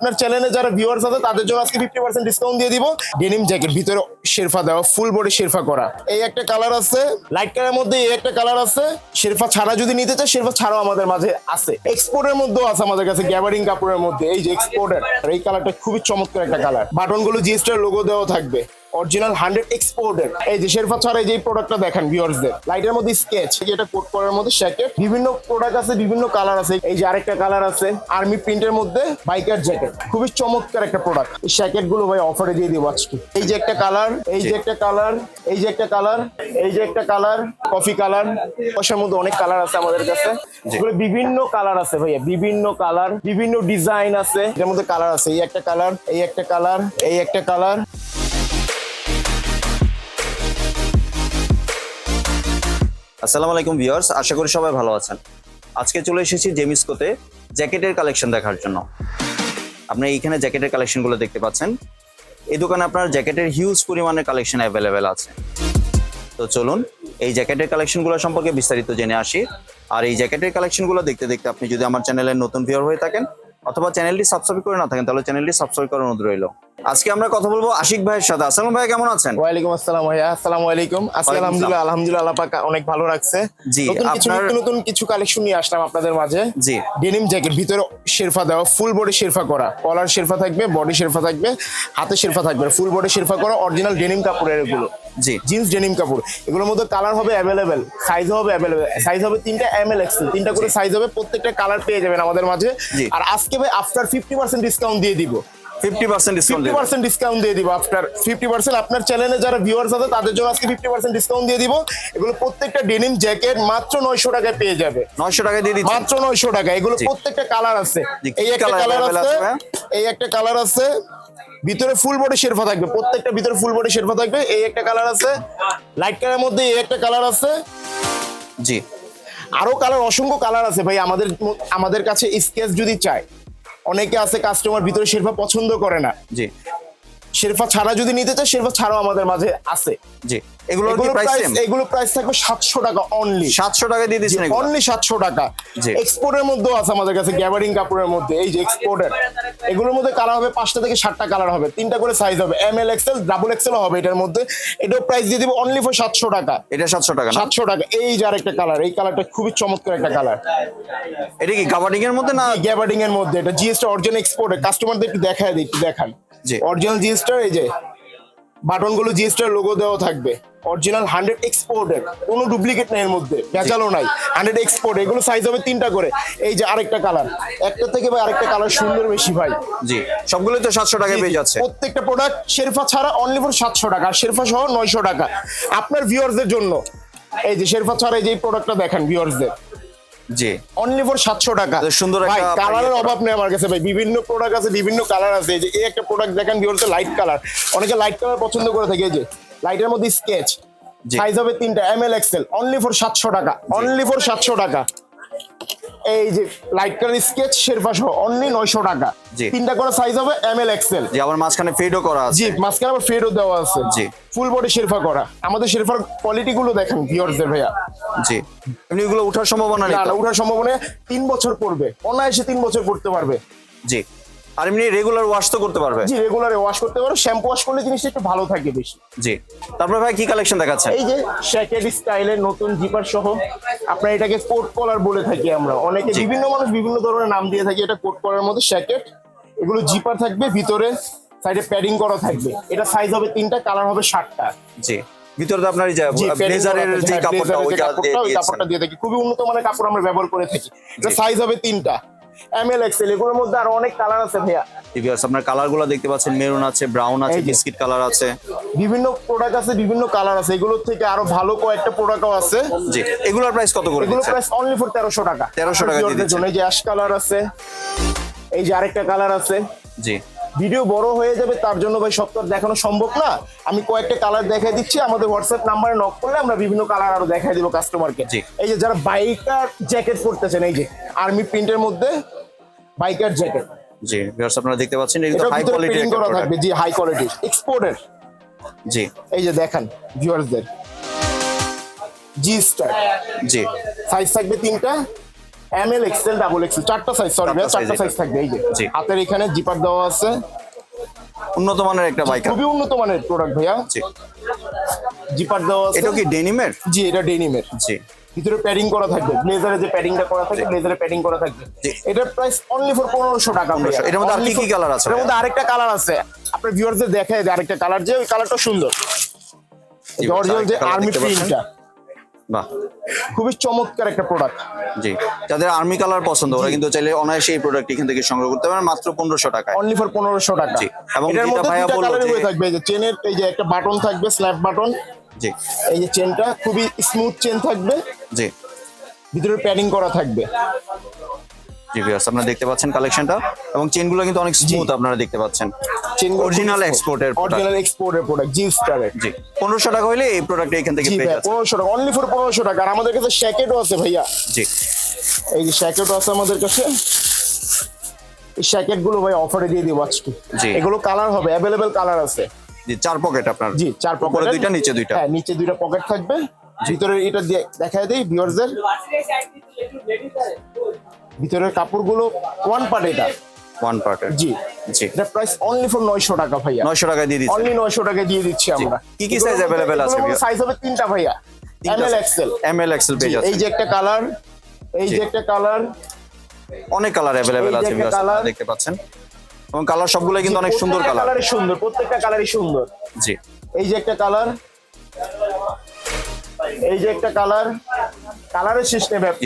আপনার চ্যানেলে যারা ভিউয়ার্স আছে, তাদের জন্য আজকে ফিফটি পার্সেন্ট ডিসকাউন্ট দিয়ে দিব। ডেনিম জ্যাকেট ভিতরে শেরফা দেওয়া ফুল বডি শেরফা করা। এই একটা কালার আছে লাইট কালারের মধ্যে এই একটা কালার আছে। শেরফা ছাড়া যদি নিতে চায় শেরফা ছাড়াও আমাদের মাঝে আছে। এক্সপোর্টের মধ্যেও আছে আমাদের কাছে গ্যাবারিং কাপড়ের মধ্যে। এই যে এক্সপোর্টের এই কালারটা খুবই চমৎকার একটা কালার বাটনগুলো জিএসটার লোগো দেওয়া থাকবে। অরিজিনাল হান্ড্রেড এক্সপোর্টের এই যে শেরফা ছাড়া যে প্রোডাক্টটা দেখেন ভিউয়ার্সদের লাইটের মধ্যে স্কেচ এটা কোট করার মধ্যে জ্যাকেট বিভিন্ন প্রোডাক্ট আছে, বিভিন্ন কালার আছে। এই যে আরেকটা কালার আছে আর্মি প্রিন্টের মধ্যে বাইকার জ্যাকেট খুবই চমৎকার একটা প্রোডাক্ট এই জ্যাকেটগুলো ভাই অফারে দিয়ে দিব আজকে। এই যে একটা কালার এই যে একটা কালার এই যে একটা কালার এই যে একটা কালার কফি কালার। পয়সার মধ্যে অনেক কালার আছে আমাদের কাছে। এগুলো বিভিন্ন কালার আছে ভাইয়া বিভিন্ন কালার বিভিন্ন ডিজাইন আছে। এর মধ্যে কালার আছে এই একটা কালার এই একটা কালার এই একটা কালার। আসসালামু আলাইকুম ভিউয়ার্স আশা করি সবাই ভালো আছেন। আজকে চলে এসেছি জেমিসকোতে জ্যাকেটের কালেকশন দেখার জন্য। আপনি এইখানে জ্যাকেটের কালেকশনগুলো দেখতে পাচ্ছেন। এই দোকানে আপনার জ্যাকেটের হিউজ পরিমাণের কালেকশন অ্যাভেলেবেল আছে। তো চলুন, এই জ্যাকেটের কালেকশনগুলো সম্পর্কে বিস্তারিত জেনে আসি। আর এই জ্যাকেটের কালেকশনগুলো দেখতে দেখতে আপনি যদি আমার চ্যানেলের নতুন ভিউয়ার হয়ে থাকেন, অথবা চ্যানেলটি সাবস্ক্রাইব করে না থাকেন, তাহলে চ্যানেলটি সাবস্ক্রাইব করার অনুরোধ রইল। আজকে আমরা কথা বলব আশিক ভাইয়ের সাথে। আসসালাম ভাই কেমন আছেন? ওয়ালাইকুম আসসালাম ভাইয়া। আসসালামু আলাইকুম। আজকে আলহামদুলিল্লাহ আলহামদুলিল্লাহ আল্লাহ পাক অনেক ভালো রাখছে। জি, নতুন আপনার- নতুন কিছু কালেকশন নিয়ে আসলাম আপনাদের মাঝে। জি। ডেনিম জ্যাকেট ভিতরে শেরফা দেওয়া ফুল বডি শেরফা করা। কলার শেরফা থাকবে বডি শেরফা থাকবে হাতে শেরফা থাকবে। ফুল বডি শেরফা করা অরিজিনাল ডেনিম কাপড়ের এগুলো। জি। জিন্স ডেনিম কাপড়। এগুলোর মধ্যে কালার হবে অ্যাভেলেবেল সাইজ হবে অ্যাভেলেবেল সাইজ হবে তিনটা এম এল এক্সেল তিনটা করে সাইজ হবে প্রত্যেকটা কালার পেয়ে যাবেন আমাদের মাঝে। আর আজকে ভাই আফটার ফিফটি পার্সেন্ট ডিসকাউন্ট দিয়ে দিব। ডিসকাউন্ট ডিসকাউন্ট দিয়ে দিব আফটার ফিফটি পার্সেন্ট আপনার চ্যানেলে যারা ভিউয়ার্স আছে তাদের জন্য আজকে ফিফটি পার্সেন্ট ডিসকাউন্ট দিয়ে দিব। এগুলো প্রত্যেকটা ডেনিম জ্যাকেট মাত্র নয়শো টাকায় পেয়ে যাবে। দিয়ে মাত্র নয়শো টাকা এগুলো প্রত্যেকটা কালার আছে। এই একটা কালার আছে আছে এই একটা কালার আছে। ভিতরে ফুল বডি শেরফা থাকবে। প্রত্যেকটা ভিতরে ফুল বডি শেরফা থাকবে। এই একটা কালার আছে। লাইট কালারের মধ্যে এই একটা কালার আছে। জি। আরও কালার অসংখ্য কালার আছে ভাই। আমাদের আমাদের কাছে স্কেচ যদি চায় অনেকে আছে কাস্টমার ভিতরে শেরপা পছন্দ করে না। জি। শেরফা ছাড়া যদি নিতে চায় শেরফা ছাড়াও আমাদের মাঝে আছে। জি এগুলো প্রাইস এগুলো প্রাইস থাকবে সাতশো টাকা অনলি সাতশো টাকা দিয়ে দিচ্ছেন? অনলি সাতশো টাকা। জি। এক্সপোর্টের মধ্যেও আছে আমাদের কাছে গ্যাবারিং কাপড়ের মধ্যে। এই যে এক্সপোর্টের এগুলোর মধ্যে কালার হবে পাঁচটা থেকে সাতটা কালার হবে। তিনটা করে সাইজ হবে। M L XL double XL হবে এটার মধ্যে। এটাও প্রাইস দিয়ে দিব অনলি ফর সাতশো টাকা। এটা সাতশো টাকা না? সাতশো টাকা। এই যে আরেকটা কালার এই কালারটা খুবই চমৎকার একটা কালার এটা কি কাবাডিং এর মধ্যে না? গ্যাবার্ডিং এর মধ্যে। এটা জিএসটা অরিজিনাল এক্সপোর্ট কাস্টমারদের একটু দেখায় দিই একটু দেখান। জি। অরিজিনাল জিএসটার এই যে বাটনগুলো জিএসটার লোগো দেওয়া থাকবে। অরিজিনাল হান্ড্রেড এক্সপোর্টের কোনো ডুপ্লিকেট নেই এর মধ্যে ভেজালও নাই। হান্ড্রেড এক্সপোর্ট এগুলো সাইজ হবে তিনটা করে। এই যে আরেকটা কালার একটা থেকে ভাই আরেকটা কালার সুন্দর বেশি ভাই। জি সবগুলো তো সাতশো টাকায় পেয়ে যাচ্ছে। প্রত্যেকটা প্রোডাক্ট শেরফা ছাড়া অনলি ফর সাতশো টাকা আর শেরফা সহ নয়শো টাকা। আপনার ভিউয়ার্সদের জন্য এই যে শেরফা ছাড়া এই যে প্রোডাক্টটা দেখেন ভিউয়ার্সদের জি। অনলি ফর সাতশো টাকা। তো সুন্দর একটা কালারের অভাব নেই আমার কাছে ভাই। বিভিন্ন প্রোডাক্ট আছে বিভিন্ন কালার আছে। এই যে এই একটা প্রোডাক্ট দেখেন ভিউয়ার্স লাইট কালার অনেকে লাইট কালার পছন্দ করে থাকে এই যে লাইটের মধ্যে স্কেচ। সাইজ হবে তিনটা M L XL only for সাতশো টাকা। অনলি ফর সাতশো টাকা। এই যে লাইট কালার স্কেচ শেরফা সহ অনলি নয়শো টাকা। জি। তিনটা করে সাইজ হবে এম এল এক্সেল জি আবার মাঝখানে ফেডও করা আছে। জি মাঝখানে আবার ফেডও দেওয়া আছে। জি। ফুল বডি শেরফা করা। আমাদের শেরফার কোয়ালিটি গুলো দেখেন ভিউয়ার্সদের ভাইয়া। জি। এমনি এগুলো ওঠার সম্ভাবনা নেই না ওঠার সম্ভাবনা তিন বছর পড়বে। অনায়াসে তিন বছর পড়তে পারবে। জি। আর এমনি রেগুলার ওয়াশ তো করতে পারবে। জি রেগুলারে ওয়াশ করতে পারো। শ্যাম্পু ওয়াশ করলে জিনিসটা একটু ভালো থাকে বেশি। জি। তারপরে ভাই কি কালেকশন দেখাচ্ছেন এই যে শ্যাকেট স্টাইলের নতুন জিপার সহ আপনার এটাকে কোট কলার বলে থাকি আমরা। অনেকে বিভিন্ন মানুষ বিভিন্ন ধরনের নাম দিয়ে থাকি এটা কোট কলার মধ্যে শ্যাকেট এগুলো জিপার থাকবে ভিতরে সাইডে প্যাডিং করা থাকবে। এটা সাইজ হবে তিনটা কালার হবে ষাটটা জি। ভিতরে তো আপনার ব্লেজারের যে কাপড়টা ওই কাপড়টা দিয়ে থাকি। খুবই উন্নত মানের কাপড় আমরা ব্যবহার করে থাকি। সাইজ হবে তিনটা। এম এল এক্সেল এগুলোর মধ্যে আরও অনেক কালার আছে ভাইয়া। টিভিএস আপনার কালারগুলো দেখতে পাচ্ছেন মেরুন আছে ব্রাউন আছে বিস্কিট কালার আছে। বিভিন্ন প্রোডাক্ট আছে বিভিন্ন কালার আছে এগুলোর থেকে আরও ভালো কয়েকটা প্রোডাক্টও আছে। জি এগুলোর প্রাইস কত করে এগুলোর প্রাইস অনলি ফর তেরোশো টাকা। 1300 টাকা দিয়ে দিচ্ছেন। এই যে অ্যাশ কালার আছে এই যে আরেকটা কালার আছে। জি। ভিডিও বড় হয়ে যাবে তার জন্য ভাই সব তো দেখানো সম্ভব না। আমি কয়েকটা কালার দেখাই দিচ্ছি আমাদের হোয়াটসঅ্যাপ নাম্বারে নক করলে আমরা বিভিন্ন কালার আরও দেখাই দিব কাস্টমারকে। এই যে যারা বাইকার জ্যাকেট পরতেছেন এই যে আর্মি প্রিন্টের মধ্যে বাইকার জ্যাকেট জি ভিউয়ার্স আপনারা দেখতে পাচ্ছেন এটা হাই কোয়ালিটির করা থাকবে জি হাই কোয়ালিটি এক্সপোর্টের জি। এই যে দেখেন ভিউয়ার্সদের জি স্টার জি। সাইজ থাকবে তিনটা। M L XL double XL চারটা সাইজ সরি চারটা সাইজ থাকবে এই যে। হাতের এখানে জিপার দেওয়া আছে। উন্নত মানের একটা বাইক খুবই উন্নত মানের প্রোডাক্ট ভাইয়া। জি। জিপার দেওয়া আছে। এটা কি ডেনিমের? জি এটা ডেনিমের। জি। ভিতরে প্যাডিং করা থাকবে ব্লেজারে যে প্যাডিংটা করা থাকবে ব্লেজারে প্যাডিং করা থাকবে। এটার প্রাইস অনলি ফর পনেরোশো টাকা ভাইয়া। 1500 এটার মধ্যে আর কি Only কি for- আছে এটার মধ্যে আরেকটা কালার আছে। আপনার ভিউয়ারদের দেখায় যে আরেকটা কালার যে ওই কালারটা সুন্দর। অরিজিনাল যে আর্মি প্রিন্টটা বাহ। খুবই চমৎকার একটা প্রোডাক্ট জি যাদের আর্মি কালার পছন্দ ওরা কিন্তু চাইলে অনায়াসে এই প্রোডাক্ট এখান থেকে সংগ্রহ করতে পারেন মাত্র পনেরোশো টাকায়। অনলি ফর পনেরোশো টাকা। জি, এবং এটার মধ্যে ভাইয়া বলল যে- থাকবে যে চেনের এই যে একটা বাটন থাকবে স্ল্যাপ বাটন জি। এই যে চেনটা খুবই স্মুথ চেন থাকবে। জি। ভিতরে প্যাডিং করা থাকবে। জি ভিউয়ার্স আপনারা দেখতে পাচ্ছেন কালেকশনটা এবং চেনগুলো কিন্তু অনেক স্মুথ আপনারা দেখতে পাচ্ছেন। চেন এর product। অরিজিনাল এক্সপোর্টের প্রোডাক্ট জি স্টারের জি। পনেরোশো টাকা হলে এই প্রোডাক্ট এখান থেকে পেয়ে ভাই যাচ্ছেন। পনেরোশো টাকা অনলি ফর পনেরোশো টাকা। আর আমাদের কাছে শ্যাকেটও আছে ভাইয়া। জি। এই যে শ্যাকেটও আছে আমাদের কাছে। এই শ্যাকেটগুলো ভাই অফারে দিয়ে দিব আজকে। জি। এগুলো কালার হবে অ্যাভেলেবেল কালার আছে। জি চার পকেট আপনার। জি চার পকেট দুইটা নিচে দুইটা। হ্যাঁ নিচে দুইটা পকেট থাকবে। ভিতরে এটা দেখায় দেই ভিউয়ারদের ভিতরের কাপড়গুলো ওয়ান পার্ট এটা। ওয়ান পার্টের জি। জি। এটা প্রাইস অনলি ফর নয়শো টাকা ভাইয়া। নয়শো টাকায় দিয়ে দিচ্ছেন অনলি নয়শো টাকা দিয়ে দিচ্ছি আমরা। কি কি size available আছে সাইজ হবে তিনটা ভাইয়া। M L XL M L XL পেয়ে এই যে একটা কালার এই যে একটা কালার অনেক কালার অ্যাভেলেবেল আছে আপনারা দেখতে পাচ্ছেন। এবং কালার সবগুলো কিন্তু অনেক সুন্দর কালার কালারই সুন্দর প্রত্যেকটা কালারই সুন্দর। জি। এই যে একটা কালার এই যে একটা কালার কালারের জি,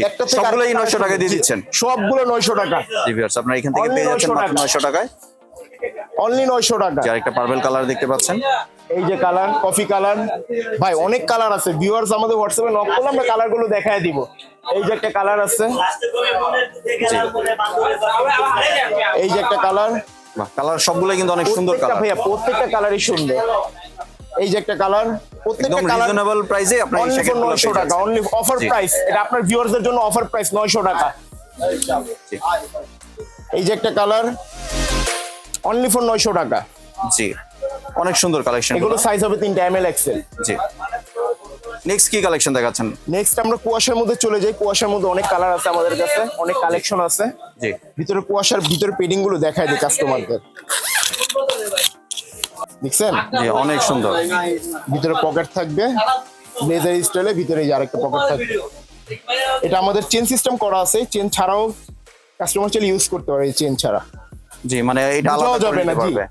একটা সবগুলোই 900 টাকায় দিয়ে দিচ্ছেন। সবগুলো নয়শো টাকা। জি ভিউয়ার্স আপনারা এখান থেকে পেয়ে যাচ্ছেন 900 মাত্র টাকা। নয়শো টাকায়। অনলি নয়শো টাকা। যে আরেকটা পার্পল কালার দেখতে পাচ্ছেন। এই যে কালার কফি কালার ভাই অনেক কালার আছে। ভিউয়ার্স আমাদের হোয়াটসঅ্যাপে নক করলে আমরা কালারগুলো দেখায় দিব। এই যে একটা কালার আছে। এই যে একটা কালার কালার সবগুলো কিন্তু অনেক সুন্দর কালার ভাইয়া প্রত্যেকটা কালারই সুন্দর। এই যে একটা কালার প্রত্যেকটা কালার রিজনেবল প্রাইসে আপনারা এই অনলি নয়শো পেয়ে টাকা যাচ্ছেন। অনলি অফার প্রাইস এটা আপনার ভিউয়ারদের জন্য অফার প্রাইস নয়শো টাকা। এই যে একটা কালার অনলি ফর নয়শো টাকা। জি। অনেক সুন্দর কালেকশন এগুলো সাইজ হবে তিনটা এম এল এক্সেল জি। নেক্সট কি কালেকশন দেখাচ্ছেন? নেক্সট আমরা কুয়াশার মধ্যে চলে যাই। কুয়াশার মধ্যে অনেক কালার আছে আমাদের কাছে অনেক কালেকশন আছে। জি। ভিতরে কুয়াশার ভিতরে পেডিংগুলো দেখায় দিই কাস্টমারদের দেখছেন? জি অনেক সুন্দর। ভিতরে পকেট থাকবে ব্লেজার স্টাইলে ভিতরে এই আরেকটা পকেট থাকবে। এটা আমাদের চেন সিস্টেম করা আছে চেন ছাড়াও কাস্টমার চাইলে ইউজ করতে পারে এই চেন ছাড়া। জি মানে এটা আলাদা যাবে করে না, জি। পারবে।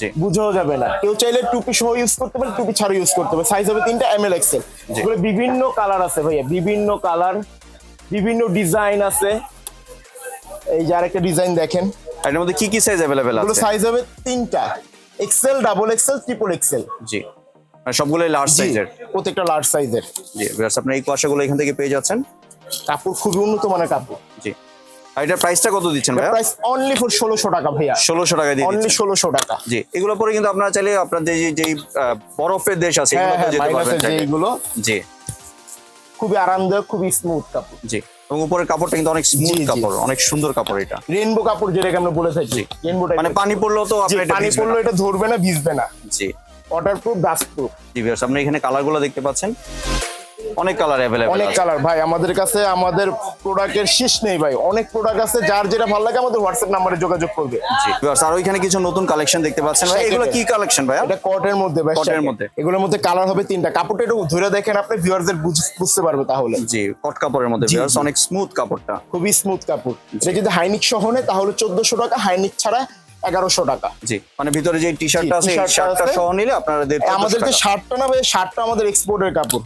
জি। বুঝাও যাবে না। কেউ চাইলে টুপি সহ ইউজ করতে পারে টুপি ছাড়া ইউজ করতে পারে। সাইজ হবে তিনটা এম এল এক্সেল। এগুলো বিভিন্ন কালার আছে ভাইয়া বিভিন্ন কালার বিভিন্ন ডিজাইন আছে। এই যে আরেকটা ডিজাইন দেখেন। এর মধ্যে কি কি সাইজ অ্যাভেলেবেল এগুলো আছে? সাইজ হবে তিনটা। XL double XL triple XL জি। মানে সবগুলোই লার্জ সাইজের প্রত্যেকটা লার্জ সাইজের জি ভিউয়ার্স আপনারা এই কুয়াশাগুলো এখান থেকে পেয়ে যাচ্ছেন। কাপড় খুবই উন্নত মানের কাপড়। জি। আর এটার প্রাইসটা কত দিচ্ছেন ভাইয়া? প্রাইস অনলি ফর ষোলোশো টাকা ভাইয়া। ষোলোশো টাকা দিয়ে অনলি দিচ্ছেন। ষোলোশো টাকা। জি এগুলো পরে কিন্তু আপনারা চাইলে আপনাদের যে আহ, বরফের দেশ আছে হ্যাঁ এগুলোতে হ্যাঁ যেতে পারবেন যে। জি। খুবই আরামদায়ক খুবই স্মুথ কাপড়। জি। এবং উপরের কাপড়টা কিন্তু অনেক স্মুথ। কাপড় অনেক সুন্দর কাপড় এটা। রেনবো কাপড় যেটাকে আমরা বলে থাকি রেনবো মানে পানি পড়লেও তো পানি ভিজবে পড়ল এটা ধরবে না ভিজবে না। জি। ওয়াটার প্রুফ ডাস্ট প্রুফ জি ভিউয়ার্স আপনি এখানে কালারগুলো দেখতে পাচ্ছেন। অনেক কালার অ্যাভেলেবল অনেক কালার ভাই আমাদের কাছে আমাদের প্রোডাক্টের শেষ নেই ভাই। অনেক প্রোডাক্ট আছে যার যেটা ভালো লাগে আমাদের হোয়াটসঅ্যাপ নাম্বারে যোগাযোগ করবে। জি আর ওইখানে কিছু নতুন কালেকশন দেখতে পাচ্ছেন ভাই। এগুলো কি কালেকশন ভাইয়া? এটা কটের মধ্যে ভাই কটের মধ্যে। এগুলোর মধ্যে কালার হবে তিনটা। কাপড়টা একটু ধরে দেখেন আপনি ভিউয়ারদের বুঝতে পারবে তাহলে। জি কট কাপড়ের মধ্যে ভিউয়ার্স অনেক স্মুথ কাপড়টা। খুবই স্মুথ কাপড়। এটা যদি হাইনিক সহ নেয় তাহলে চোদ্দশো টাকা হাইনিক ছাড়া এগারোশো টাকা। জি মানে ভিতরে যে টি শার্টটা আছে। শার্টটা সহ নিলে আপনারা আমাদের যে শার্টটা না ভাই শার্টটা আমাদের এক্সপোর্টের কাপড়।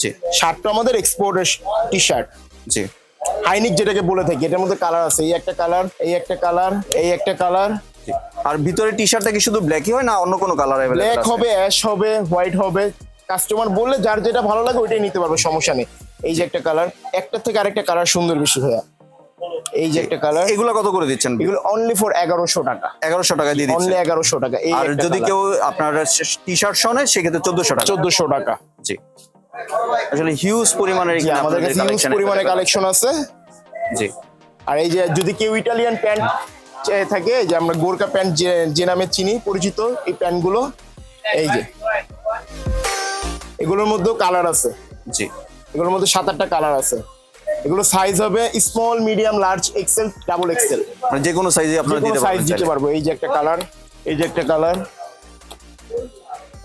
জি। শার্টটা আমাদের এক্সপোর্টের টি শার্ট জি। হাইনিক যেটাকে বলে থাকি এটার মধ্যে কালার আছে এই একটা কালার এই একটা কালার এই একটা কালার আর ভিতরে টি শার্টটা কি শুধু ব্ল্যাকই হয় না অন্য কোনো কালার অ্যাভেলেবল ব্ল্যাক হবে অ্যাশ হবে হোয়াইট হবে। কাস্টমার বললে যার যেটা ভালো লাগে ওইটাই নিতে পারবে সমস্যা নেই। এই যে একটা কালার একটা থেকে আরেকটা কালার সুন্দর বেশি ভাইয়া এই যে একটা কালার এগুলো কত করে দিচ্ছেন? এগুলো অনলি ফর এগারোশো টাকা। এগারোশো টাকা দিয়ে অনলি এগারোশো টাকা আর যদি কেউ আপনার টি শার্ট নেয় সেক্ষেত্রে চোদ্দশো টাকা। চোদ্দশো টাকা। জি। আসলে হিউজ পরিমাণের আমাদের কাছে হিউজ collection পরিমাণে কালেকশন আছে। জি। আর এই যে যদি কেউ ইটালিয়ান প্যান্ট থাকে যে আমরা গোরকা প্যান্ট যে যে নামে চিনি পরিচিত এই প্যান্টগুলো এই যে। এগুলোর মধ্যেও কালার আছে। জি। এগুলোর মধ্যে সাত আটটা কালার আছে। এগুলো সাইজ হবে small medium large XL double XL মানে যে কোনো সাইজে আপনারা দিতে পারবেন সাইজ দিতে পারব। এই যে একটা কালার এই যে একটা কালার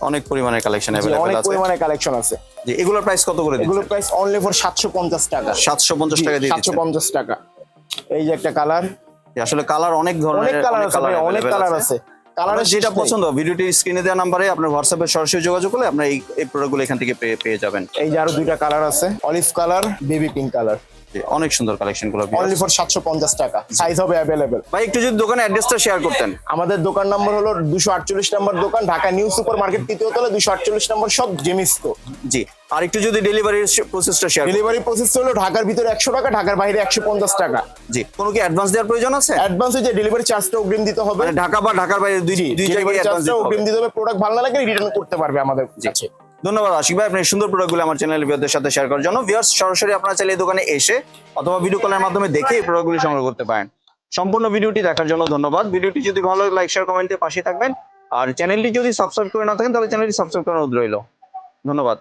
অনেক পরিমাণের কালেকশন অনেক আছে। পরিমাণে কালেকশন আছে। জি এগুলোর প্রাইস কত করে দিচ্ছেন? প্রাইস অনলি ফর সাতশো পঞ্চাশ টাকা। সাতশো পঞ্চাশ টাকা দিয়ে সাতশো দিচ্ছেন পঞ্চাশ টাকা। এই যে একটা কালার আসলে কালার অনেক ধরনের অনেক কালার আছে অনেক কালার আছে। কালারের যেটা পছন্দ ভিডিওটির স্ক্রিনে দেওয়া নাম্বারে আপনার হোয়াটসঅ্যাপে সরাসরি যোগাযোগ করলে আপনার এই এই প্রোডাক্টগুলো এখান থেকে পেয়ে যাবেন। এই যে আরও দুইটা কালার আছে olive colour baby pink colour অনেক সুন্দর কালেকশনগুলো অনলি ফর সাতশো পঞ্চাশ টাকা। সাইজ হবে ভাই একটু যদি দোকানের অ্যাড্রেসটা শেয়ার করতেন। আমাদের দোকান নম্বর হলো দুশো আটচল্লিশ নম্বর দোকান ঢাকা নিউ সুপার মার্কেট তৃতীয় তলা নম্বর সব জেমিস্কো জি আর একটু যদি ডেলিভারির প্রসেসটা শেয়ার ডেলিভারি প্রসেস হলো ঢাকার ভিতরে একশো টাকা ঢাকার বাইরে একশো পঞ্চাশ টাকা। জি কোনো কি অ্যাডভান্স দেওয়ার প্রয়োজন আছে? অ্যাডভান্স যে ডেলিভারি চার্জটা অগ্রিম দিতে হবে। মানে ঢাকা বা ঢাকার বাইরে দুই দুই জায়গায় অ্যাডভান্স দিতে হবে। অগ্রিম দিতে হবে প্রোডাক্ট ভালো না লাগলে রিটার্ন করতে পারবে আমাদের কাছে। ধন্যবাদ আশিক ভাই, আপনি সুন্দর প্রোডাক্টগুলো আমার চ্যানেলের ভিওদের সাথে শেয়ার করার জন্য। ভিউয়ার্স সরাসরি আপনারা চাইলে এই দোকানে এসে অথবা ভিডিও কলের মাধ্যমে দেখে এই প্রোডাক্টগুলি সংগ্রহ করতে পারেন। সম্পূর্ণ ভিডিওটি দেখার জন্য ধন্যবাদ। ভিডিওটি যদি ভালো লাগে লাইক শেয়ার কমেন্টে পাশে থাকবেন। আর চ্যানেলটি যদি সাবস্ক্রাইব করে না থাকেন, তাহলে চ্যানেলটি সাবস্ক্রাইব করার অনুরোধ রইল। ধন্যবাদ।